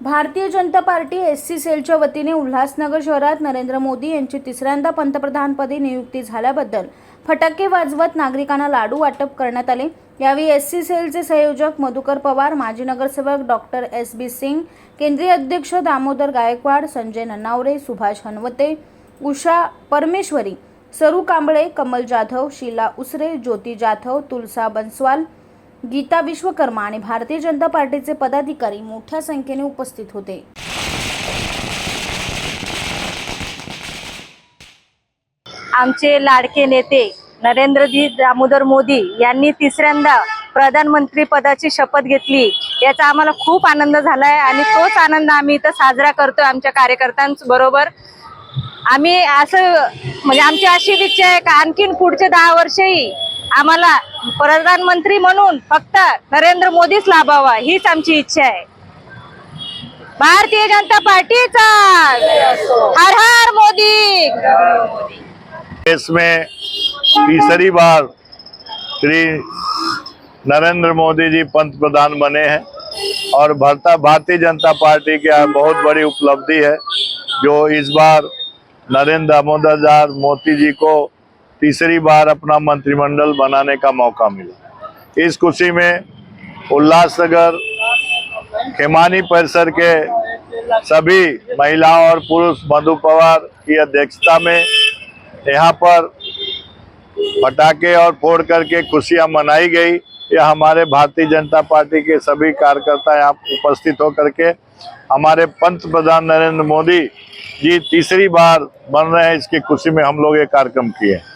Bharatiya Janata party S C सेलच्या वतीने उल्हासनगर शहरात नरेंद्र मोदी यांची तिसऱ्यांदा पंतप्रधानपदी नियुक्ती झाल्याबद्दल फटाके वाजवत नागरिकांना लाडू वाटप करण्यात आले. यावेळी एस सी सेलचे संयोजक मधुकर पवार माजी नगरसेवक डॉक्टर एस बी सिंग केंद्रीय अध्यक्ष दामोदर गायकवाड संजय नन्नावरे सुभाष हनवते उषा परमेश्वरी सरू कांबळे कमल जाधव शीला उसरे ज्योती जाधव तुलसा बन्सवाल गीता विश्वकर्मा आणि भारतीय जनता पार्टीचे पदाधिकारी मोठ्या संख्येने उपस्थित होते. आमचे लाडके नेते नरेंद्रजी दामोदर मोदी यांनी तिसऱ्यांदा प्रधानमंत्री पदाची शपथ घेतली. याचा आम्हाला खूप आनंद झालाय आणि तोच आनंद आम्ही इथं साजरा करतो आमच्या कार्यकर्त्यांबरोबर आम्ही असं म्हणजे आमची अशी इच्छा आहे का आणखीन पुढचे दहा वर्षही आम्हाला प्रधानमंत्री म्हणून फक्त नरेंद्र मोदीच लाभावा हीच आमची इच्छा आहे. भारतीय जनता पार्टीचा. हर हर मोदी. देश में तीसरी बार श्री नरेंद्र मोदी जी पंतप्रधान बने हैं और भारता भारतीय जनता पार्टी की बहुत बड़ी उपलब्धि है जो इस बार नरेंद्र दामोदर मोदी जी को तीसरी बार अपना मंत्रिमंडल बनाने का मौका मिला। इस खुशी में उल्लासनगर खेमानी परिसर के सभी महिलाओं और पुरुष मधु पवार की अध्यक्षता में यहाँ पर पटाखे और फोड़ करके खुशियाँ मनाई गई। यह हमारे भारतीय जनता पार्टी के सभी कार्यकर्ता यहाँ उपस्थित होकर के हमारे पंत प्रधान नरेंद्र मोदी जी तीसरी बार बन रहे हैं। इसकी खुशी में हम लोग ये कार्यक्रम किए चॅनलला